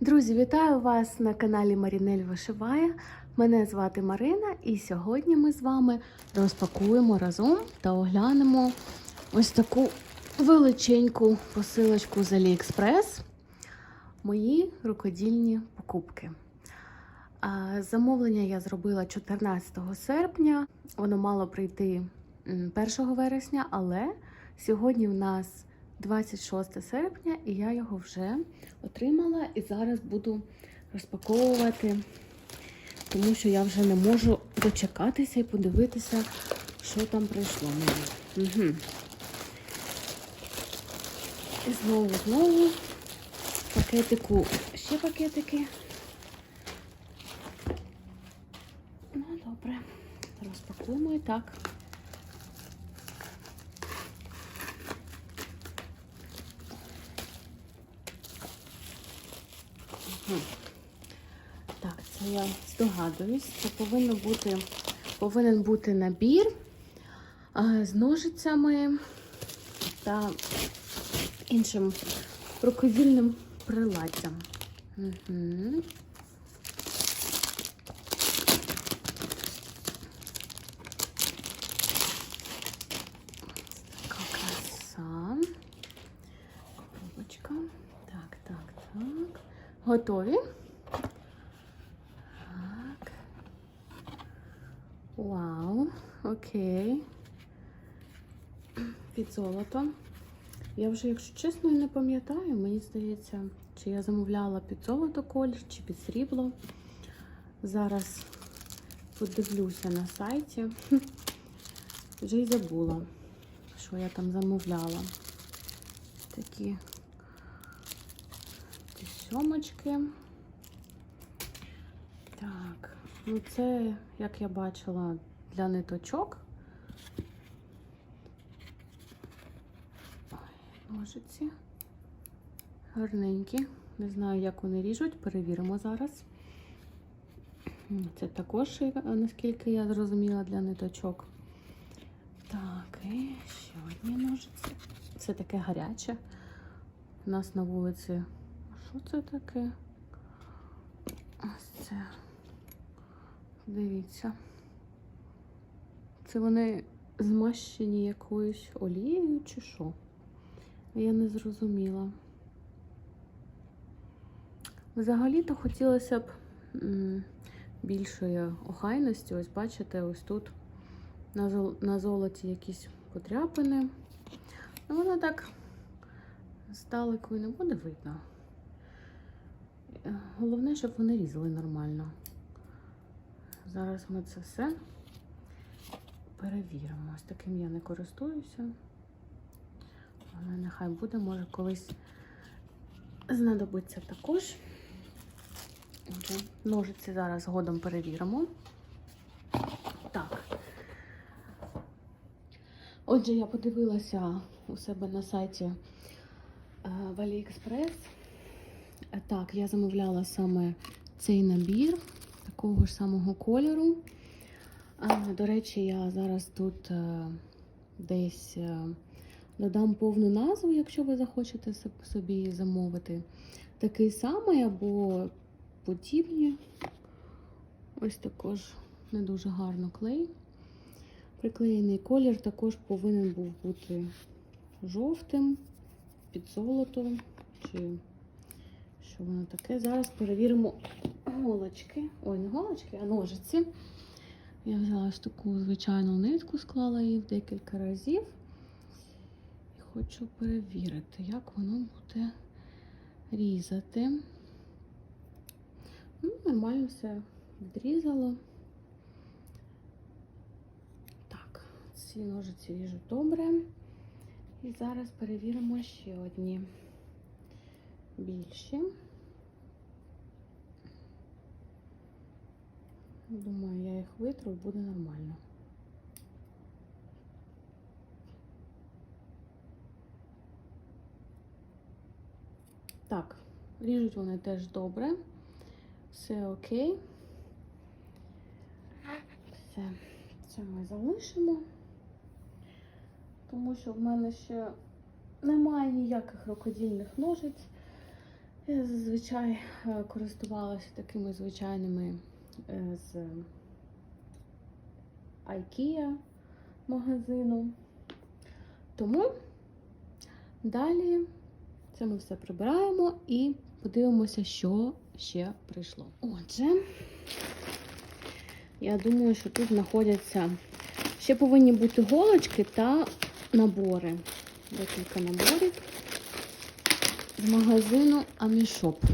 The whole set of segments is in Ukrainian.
Друзі, вітаю вас на каналі Марінель Вишиває. Мене звати Марина, і сьогодні ми з вами розпакуємо разом та оглянемо ось таку величеньку посилочку з AliExpress. Мої рукодільні покупки. Замовлення я зробила 14 серпня. Воно мало прийти 1 вересня, але сьогодні в нас 26 серпня, і я його вже отримала і зараз буду розпаковувати, тому що я вже не можу дочекатися і подивитися, що там прийшло мені. Угу. І знову, знову пакетику. Ще пакетики. Ну, добре. Розпакуємо і так. Так, це я здогадуюсь. Це повинно бути, повинен бути набір з ножицями та іншим рукодільним приладдям. Угу. Така краса. Коробочка. Так, так, так. Готові? Так. Вау, окей. Під золото. Я вже, якщо чесно, не пам'ятаю, мені здається, чи я замовляла під золото колір, чи під срібло. Зараз подивлюся на сайті. Вже й забула, що я там замовляла. Такі сьомочки. Так, ну це, як я бачила, для ниточок. Ножиці. Гарненькі. Не знаю, як вони ріжуть, перевіримо зараз. Це також, наскільки я зрозуміла, для ниточок. Так, і ще одні ножиці. Це таке гаряче. У нас на вулиці. Що це таке? Ось це. Дивіться. Це вони змащені якоюсь олією чи що? Я не зрозуміла. Взагалі-то хотілося б більшої охайності. Ось бачите, ось тут на, зол на золоті якісь подряпини. Ну, воно так здалеку не буде видно. Е, Головне, щоб вони різали нормально. Зараз ми це все перевіримо. Ось таким я не користуюся. Але нехай буде, може колись знадобиться також. Ножиці зараз згодом перевіримо. Так. Отже, я подивилася у себе на сайті е, в AliExpress. Е, Так, я замовляла саме цей набір такого ж самого кольору. До речі, я зараз тут е, десь е, додам повну назву, якщо ви захочете собі замовити. Такий самий або подібні. Ось також не дуже гарно клей. Приклеєний колір також повинен був бути жовтим, під золото. Чи що воно таке? Зараз перевіримо голочки. Ой, не голочки, а ножиці. Я взяла ось таку звичайну нитку, склала її в декілька разів. І хочу перевірити, як воно буде різати. Ну, нормально все відрізало. Так, ці ножиці ріжуть добре. І зараз перевіримо ще одні більші. Думаю, я їх витру, буде нормально. Так, ріжуть вони теж добре. Все окей. Все, це ми залишимо, тому що в мене ще немає ніяких рукодільних ножиць. Я зазвичай е, користувалася такими звичайними з IKEA магазину. Тому далі це ми все прибираємо і подивимося, що ще прийшло. Отже, я думаю, що тут знаходяться ще повинні бути голочки та набори. Декілька наборів з магазину Амішоп.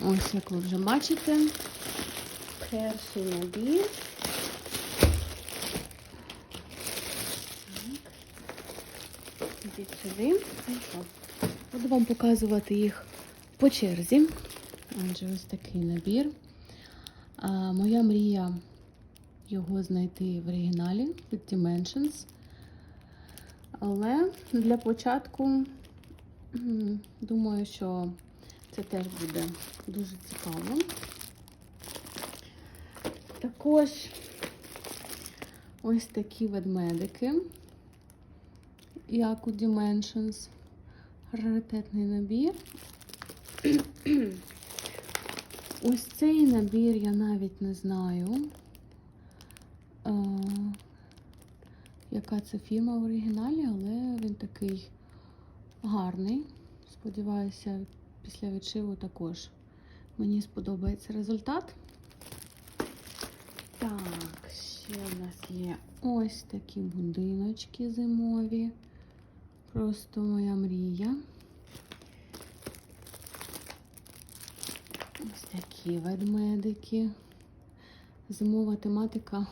Ось, як ви вже бачите, перший набір. Буду вам показувати їх по черзі. Отже, ось такий набір. А, моя мрія його знайти в оригіналі від Dimensions. Але для початку думаю, що це теж буде дуже цікаво. Також ось такі ведмедики, як у Dimensions. Раритетний набір. Ось цей набір я навіть не знаю, е, яка це фірма в оригіналі, але він такий гарний. Сподіваюся, після відшиву також мені сподобається результат. Так, ще в нас є ось такі будиночки зимові. Просто моя мрія. Ось такі ведмедики. Зимова тематика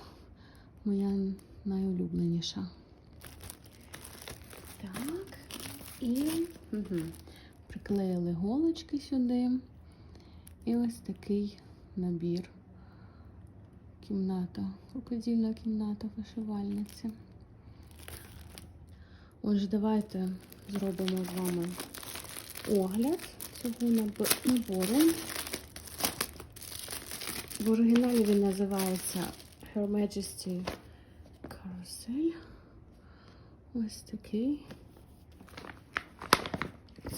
моя найулюбленіша. Так, і угу. приклеїли голочки сюди. І ось такий набір. Кімната, крокодильна кімната вишивальниці. Отже, давайте зробимо з вами огляд цього набо- набору. В оригіналі він називається Her Majesty Carousel. Ось такий.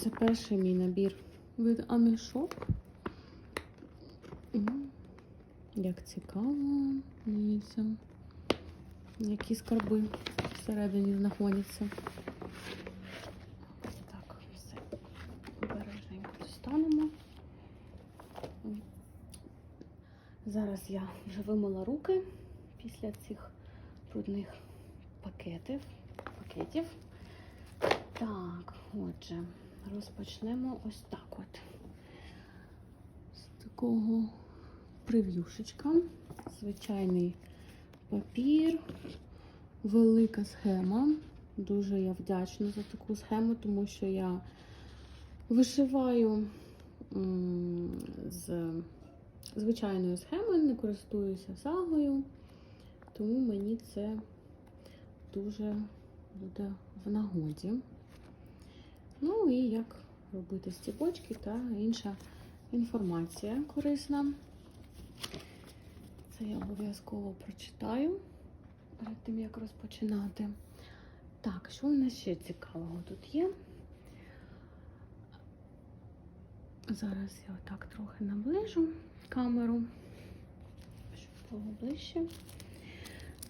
Це перший мій набір від Amishop. М, Як цікаво, дивіться, які скарби всередині знаходяться. Так, все обережненько достанемо. Зараз я вже вимила руки після цих брудних пакетів. пакетів. Так, отже, розпочнемо ось так от. З такого прев'юшечка. Звичайний папір, велика схема. Дуже я вдячна за таку схему, тому що я вишиваю з звичайною схемою, не користуюся сагою, тому мені це дуже буде в нагоді. Ну і як робити стіпочки та інша інформація корисна. Це я обов'язково прочитаю перед тим, як розпочинати. Так, що у нас ще цікавого тут є? Зараз я отак трохи наближу камеру, щоб було ближче.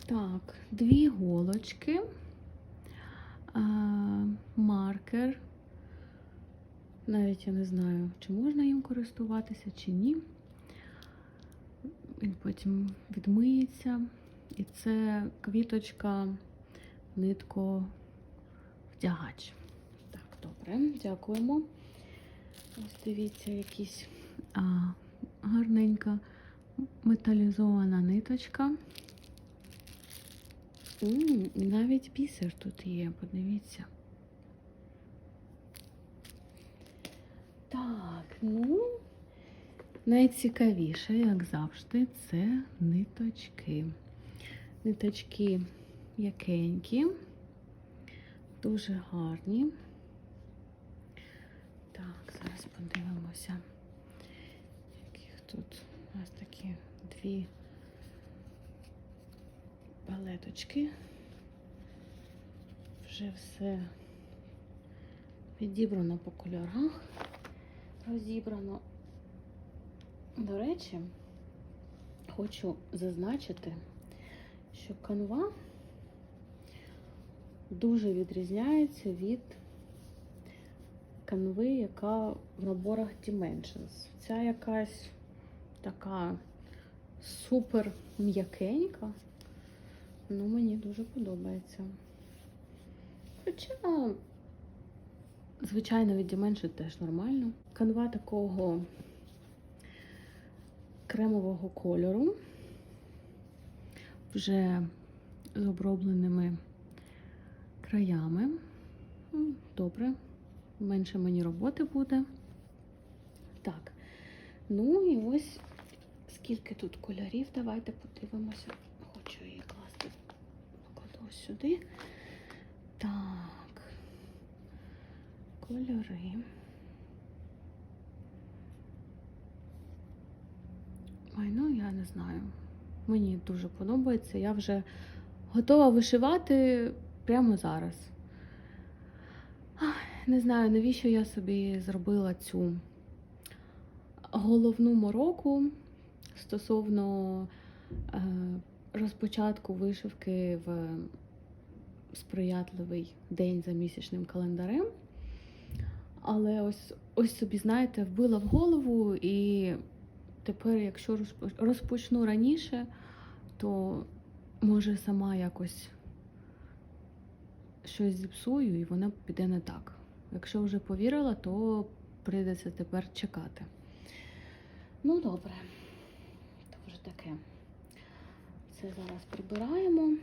Так, дві голочки, маркер. Навіть я не знаю, чи можна їм користуватися, чи ні. Він потім відмиється. І це квіточка, нитко вдягач. Так, добре, дякуємо. Ось дивіться, якісь а, гарненька металізована ниточка. І навіть бісер тут є, подивіться. Так, ну, найцікавіше, як завжди, це ниточки. Ниточки м'якенькі, дуже гарні. Так, зараз подивимося, яких тут у нас такі дві балеточки. Вже все підібрано по кольорах. розібрано. До речі, хочу зазначити, що канва дуже відрізняється від канви, яка в наборах Dimensions. Ця якась така супер м'якенька. Ну, мені дуже подобається. Хоча, звичайно, від Dimension теж нормально. Канва такого кремового кольору, вже з обробленими краями. Добре, менше мені роботи буде. Так, ну і ось скільки тут кольорів. Давайте подивимося. Хочу її класти. Покладу сюди. Так. Кольори. Ну я не знаю. Мені дуже подобається. Я вже готова вишивати прямо зараз. Не знаю, навіщо я собі зробила цю головну мороку стосовно е, розпочатку вишивки в сприятливий день за місячним календарем. Але ось, ось собі, знаєте, вбила в голову, і тепер, якщо розпочну раніше, то може сама якось щось зіпсую, і воно піде не так. Якщо вже повірила, то прийдеться тепер чекати. Ну, добре, то вже таке. Це зараз прибираємо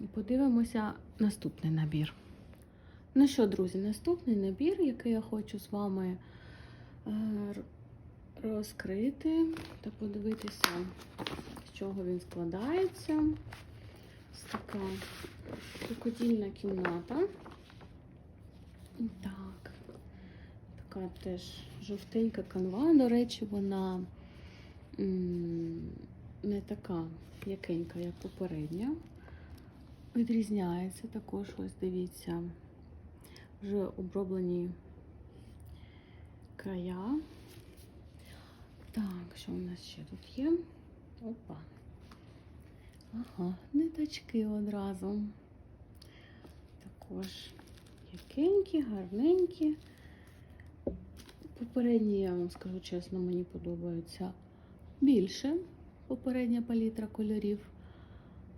і подивимося наступний набір. Ну що, друзі, наступний набір, який я хочу з вами е, розкрити та подивитися, з чого він складається. Ось така крокодильна кімната. Так, така теж жовтенька канва. До речі, вона не така м'якенька, як попередня. Відрізняється також, ось дивіться, вже оброблені края. Так, що у нас ще тут є? Опа. Ага, ниточки одразу. Також якенькі, гарненькі. Попередні, я вам скажу чесно, мені подобаються більше попередня палітра кольорів.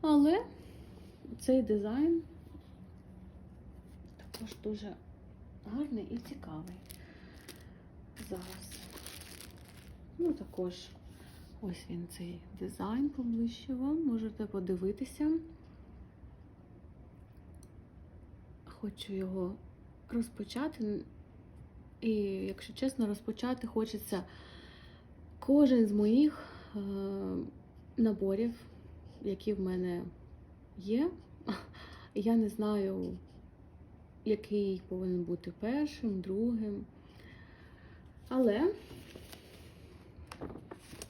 Але цей дизайн також дуже гарний і цікавий. Зараз. Ну, також ось він цей дизайн поближче вам. Можете подивитися. Хочу його розпочати. І, якщо чесно, розпочати хочеться кожен з моїх е, наборів, які в мене є. Я не знаю, який повинен бути першим, другим. Але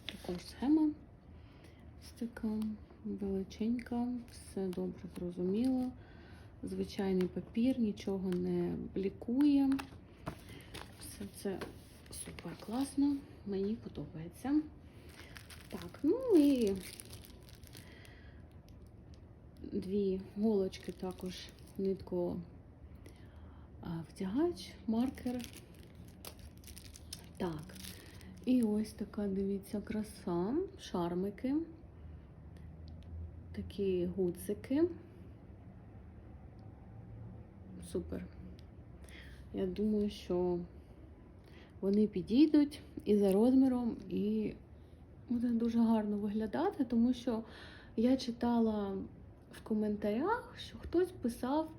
також схема ось така величенька, все добре зрозуміло. Звичайний папір, нічого не блікує. Все це супер класно, мені подобається. Так, ну і дві голочки також нитко втягач, маркер. Так, і ось така, дивіться, краса, шармики, такі гудзики. Супер. Я думаю, що вони підійдуть і за розміром, і буде дуже гарно виглядати, тому що я читала в коментарях, що хтось писав,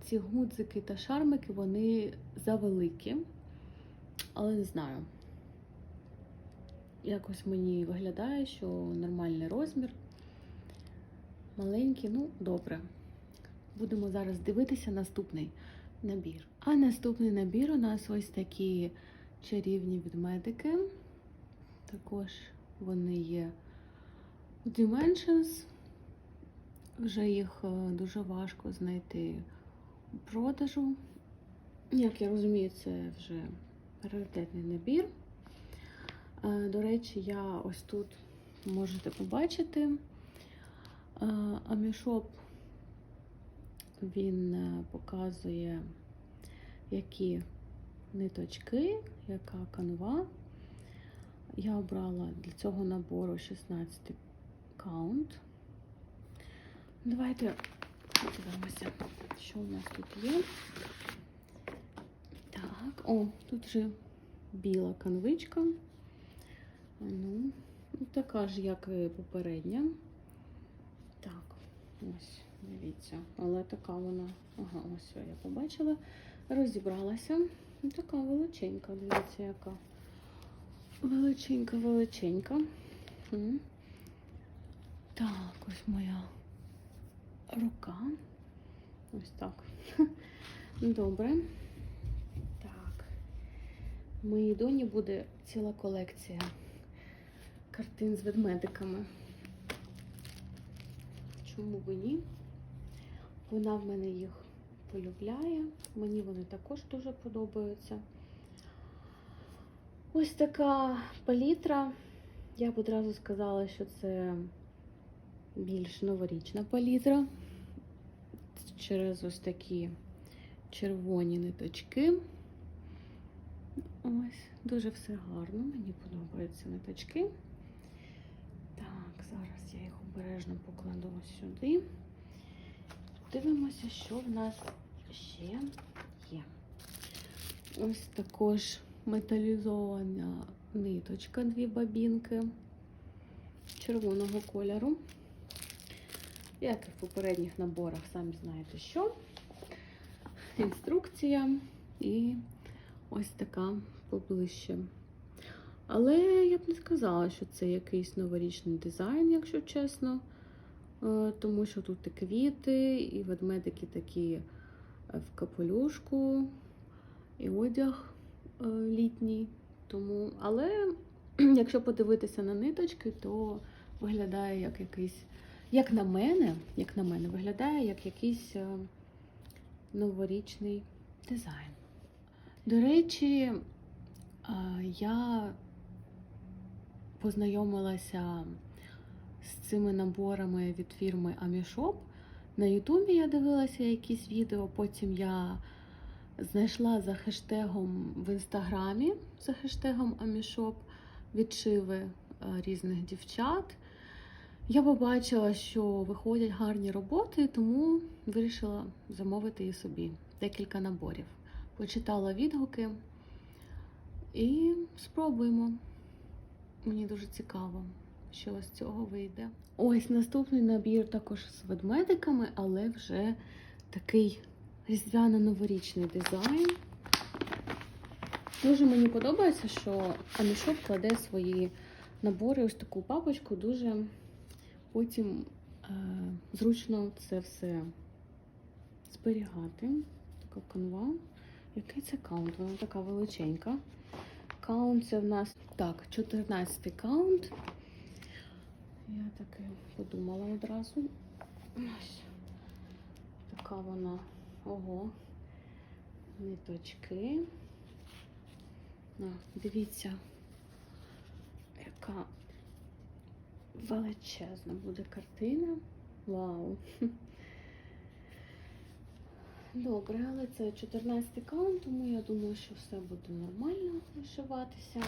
ці гудзики та шармики, вони завеликі. Але не знаю. Якось мені виглядає, що нормальний розмір. Маленький, ну, добре. Будемо зараз дивитися наступний набір. А наступний набір у нас ось такі чарівні відмедики. Також вони є у Dimensions. Вже їх е, дуже важко знайти у продажу. Як я розумію, це вже раритетний набір. Е, До речі, я ось тут можете побачити е, Амішоп. Він е, показує, які ниточки, яка канва. Я обрала для цього набору 16 каунт. Давайте подивимося, що у нас тут є. Так, о, тут вже біла канвичка. Ну, така ж, як і попередня. Так, ось, дивіться. Але така вона, ага, ось я побачила. Розібралася. Ну, Така величенька, дивіться, яка. Величенька, величенька. Так, ось моя рука. Ось так. Добре. Так. Моїй доні буде ціла колекція картин з ведмедиками. Чому б ні? Вона в мене їх полюбляє. Мені вони також дуже подобаються. Ось така палітра. Я б одразу сказала, що це більш новорічна палітра. Через ось такі червоні ниточки. Ось, дуже все гарно, мені подобаються ниточки. Так, зараз я їх обережно покладу сюди. Дивимося, що в нас ще є. Ось також металізована ниточка, дві бабінки червоного кольору. Як і в попередніх наборах, самі знаєте що. Інструкція і ось така поближче. Але я б не сказала, що це якийсь новорічний дизайн, якщо чесно. Е, Тому що тут і квіти, і ведмедики такі е, в капелюшку, і одяг е, літній. Тому, але якщо подивитися на ниточки, то виглядає як якийсь, як на мене, як на мене, виглядає як якийсь новорічний дизайн. До речі, я познайомилася з цими наборами від фірми Amishop. На Ютубі я дивилася якісь відео, потім я знайшла за хештегом в інстаграмі, за хештегом Amishop відшиви е, різних дівчат. Я побачила, що виходять гарні роботи, тому вирішила замовити і собі декілька наборів. Почитала відгуки і спробуємо. Мені дуже цікаво, що з цього вийде. Ось наступний набір також з ведмедиками, але вже такий різдвяно-новорічний дизайн. Дуже мені подобається, що Амішоп кладе свої набори ось таку папочку, дуже потім е, зручно це все зберігати. Така канва. Який це каунт? Вона така величенька. Каунт це в нас так, 14 каунт. Я таки подумала одразу. Ось. Така вона. Ого. Ниточки. А, дивіться, яка величезна буде картина. Вау! Добре, але це 14 каунт, тому я думаю, що все буде нормально вишиватися.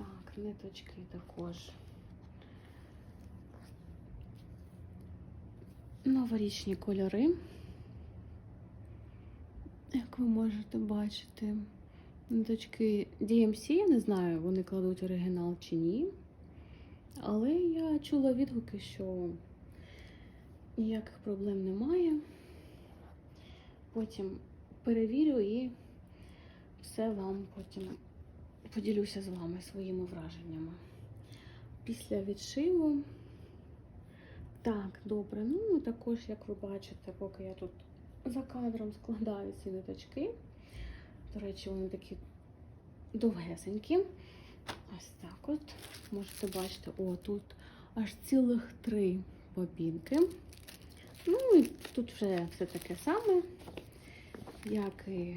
Так, ниточки також. Новорічні кольори. Як ви можете бачити, ниточки DMC, я не знаю, вони кладуть оригінал чи ні. Але я чула відгуки, що ніяких проблем немає. Потім перевірю і все вам потім поділюся з вами своїми враженнями. Після відшиву. Так, добре. Ну, також, як ви бачите, поки я тут за кадром складаю ці ниточки. До речі, вони такі довгесенькі. Ось так от. Можете бачити, о, тут аж цілих три бобінки. Ну і тут вже все таке саме, як і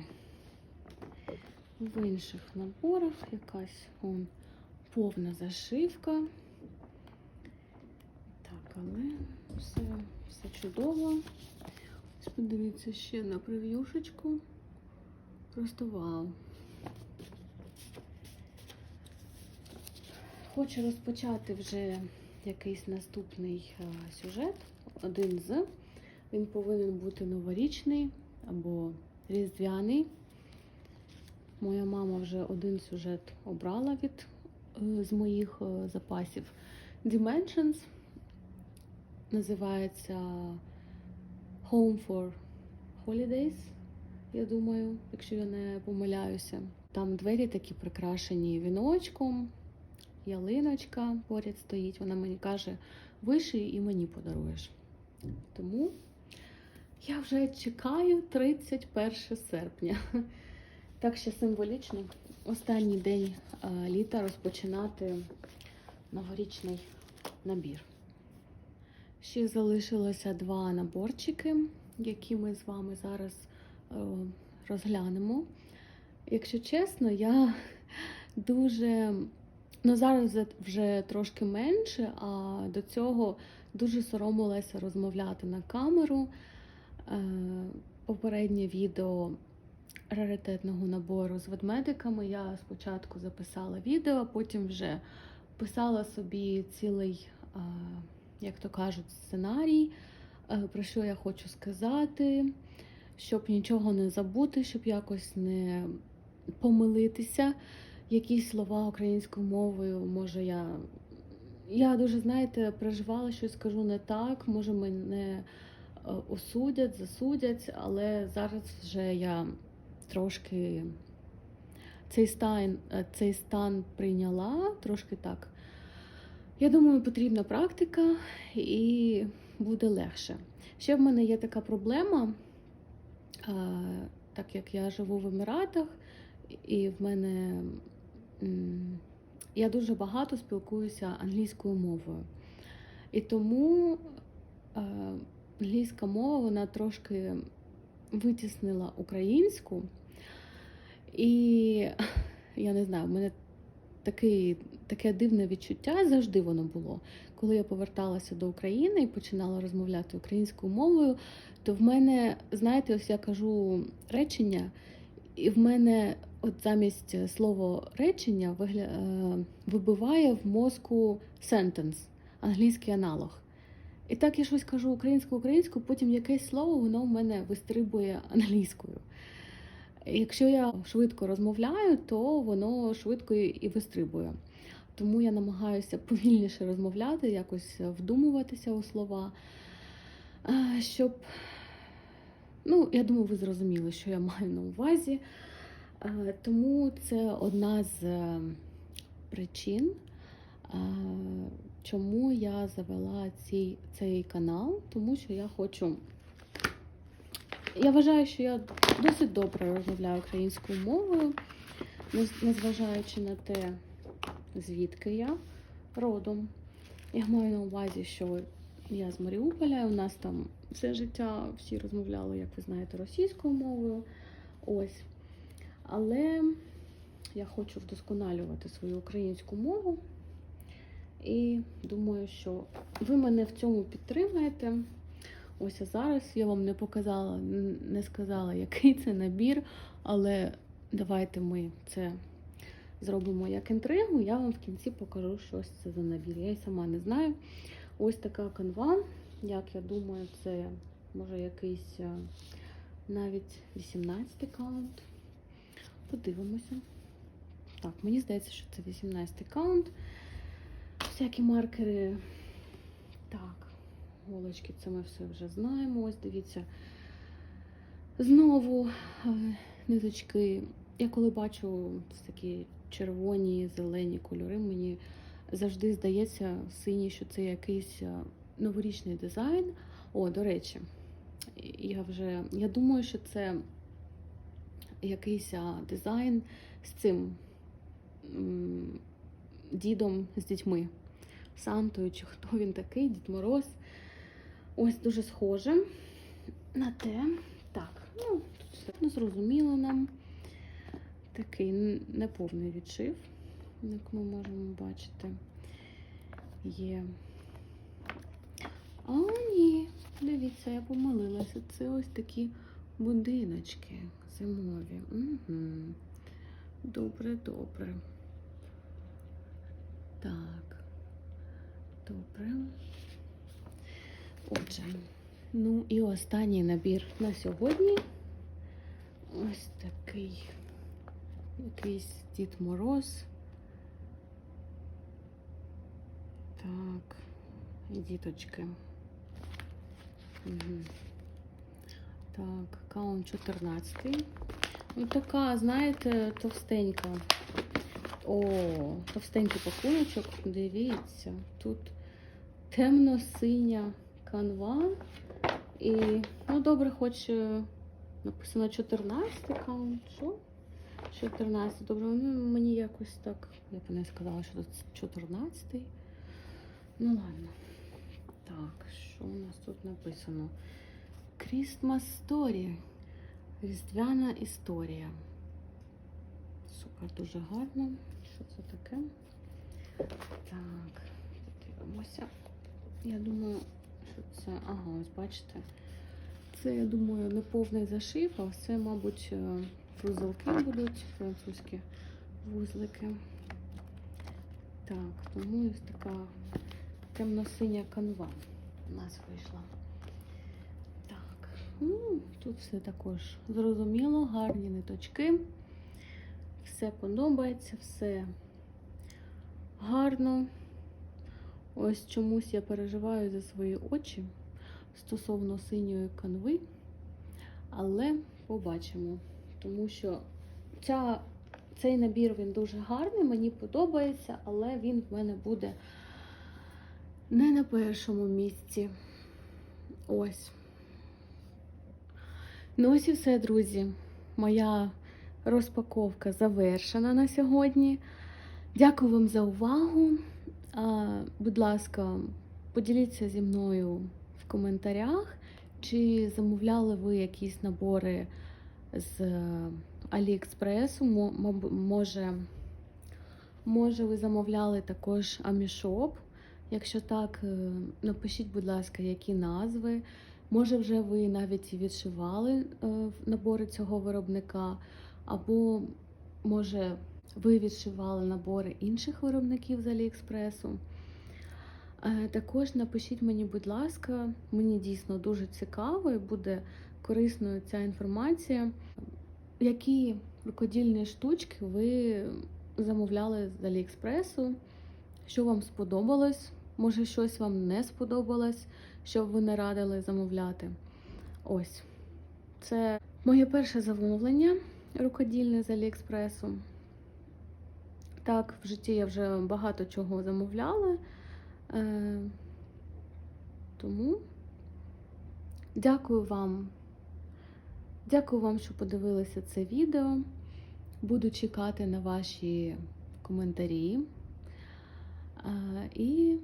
В інших наборах якась он, повна зашивка. Так, але все, все чудово. Ось Подивіться ще на прев'юшечку. Просто вау. Хочу розпочати вже якийсь наступний е, сюжет. Один з. Він повинен бути новорічний або різдвяний. Моя мама вже один сюжет обрала від е, з моїх е, запасів. Dimensions називається Home for Holidays, я думаю, якщо я не помиляюся. Там двері такі прикрашені віночком, ялиночка поряд стоїть. Вона мені каже, виший і мені подаруєш. Тому я вже чекаю 31 серпня. Так ще символічно. Останній день е, літа розпочинати новорічний набір. Ще залишилося два наборчики, які ми з вами зараз е, розглянемо. Якщо чесно, я дуже, ну зараз вже трошки менше, а до цього дуже соромилася розмовляти на камеру. Е, Попереднє відео раритетного набору з ведмедиками я спочатку записала відео, потім вже писала собі цілий, як то кажуть, сценарій, е, про що я хочу сказати, щоб нічого не забути, щоб якось не помилитися. Якісь слова українською мовою, може я. Я дуже, знаєте, переживала, що скажу не так, може мене е, осудять, засудять, але зараз вже я трошки цей стан, е, цей стан прийняла, трошки так. Я думаю, потрібна практика і буде легше. Ще в мене є така проблема, е, так як я живу в Еміратах, і в мене я дуже багато спілкуюся англійською мовою. І тому е, англійська мова вона трошки витіснила українську. І я не знаю, в мене такий, таке дивне відчуття завжди воно було. Коли я поверталася до України і починала розмовляти українською мовою, то в мене, знаєте, ось я кажу речення, і в мене от замість слова речення вигля... е, вибиває в мозку sentence, англійський аналог. І так я щось кажу українською українською, потім якесь слово воно в мене вистрибує англійською. Якщо я швидко розмовляю, то воно швидко і вистрибує. Тому я намагаюся повільніше розмовляти, якось вдумуватися у слова, е, щоб, ну, я думаю, ви зрозуміли, що я маю на увазі. Е, Тому це одна з е, причин, чому я завела цей, цей канал, тому що я хочу. Я вважаю, що я досить добре розмовляю українською мовою, незважаючи на те, звідки я родом. Я маю на увазі, що я з Маріуполя, у нас там все життя всі розмовляли, як ви знаєте, російською мовою. Ось. Але я хочу вдосконалювати свою українську мову. І думаю, що ви мене в цьому підтримаєте. Ось а зараз я вам не показала, не сказала, який це набір, але давайте ми це зробимо як інтригу. Я вам в кінці покажу, що це за набір. Я й сама не знаю. Ось така канва. Як я думаю, це може якийсь навіть 18 каунт. Подивимося. Так, мені здається, що це 18 каунт. Всякі маркери. Так, голочки, це ми все вже знаємо. Ось дивіться. Знову е, ниточки. Я коли бачу такі червоні, зелені кольори, мені завжди здається синій, що це якийсь е, новорічний дизайн. О, до речі, я вже я думаю, що це якийсь дизайн з цим дідом з дітьми. Сантою, чи хто він такий, Дід Мороз. Ось дуже схоже на те. Так, ну, тут все не зрозуміло нам. такий неповний відшив, як ми можемо бачити. Є. А, ні, дивіться, я помилилася. Це ось такі будиночки зимові. Угу. Добре, добре. Так. Добре. Отже, ну і останній набір на сьогодні. Ось такий якийсь Дід Мороз. Так, діточки. Угу. Так, каунт 14. Ну, така, знаєте, товстенька. О, товстенький пакуночок. Дивіться, тут темно-синя канва. І, ну, добре, хоч е, написано 14 каунт. Що? 14. Добре, ну, мені якось так. Я б не сказала, що тут 14. Ну ладно. Так, що у нас тут написано? Christmas Story. Різдвяна історія. Супер, дуже гарно. Що це таке? Так, дивимося. Я думаю, що це. Ага, ось бачите. Це, я думаю, не повний зашив, а це, мабуть, е, вузелки будуть, французькі вузлики. Так, тому ось така темно-синя канва у нас вийшла. Так, ну, тут все також зрозуміло, гарні ниточки. Все подобається, все гарно. Ось чомусь я переживаю за свої очі стосовно синьої канви, але побачимо, тому що ця, цей набір він дуже гарний, мені подобається, але він в мене буде не на першому місці. Ось. Ну, ось і все, друзі. Моя розпаковка завершена на сьогодні. Дякую вам за увагу. Будь ласка, поділіться зі мною в коментарях, чи замовляли ви якісь набори з е, Аліекспресу. Може, може, ви замовляли також Амішоп. Якщо так, е, напишіть, будь ласка, які назви. Може, вже ви навіть і відшивали е, набори цього виробника, або може ви відшивали набори інших виробників з Аліекспресу. Е, Також напишіть мені, будь ласка, мені дійсно дуже цікаво і буде корисною ця інформація. Які рукодільні штучки ви замовляли з Аліекспресу? Що вам сподобалось? Може, щось вам не сподобалось, що ви не радили замовляти? Ось. Це моє перше замовлення рукодільне з Аліекспресу. Так, в житті я вже багато чого замовляла. Е, тому дякую вам. Дякую вам, що подивилися це відео. Буду чекати на ваші коментарі. Е, і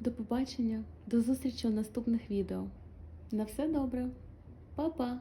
до побачення, до зустрічі у наступних відео. На все добре. Па-па!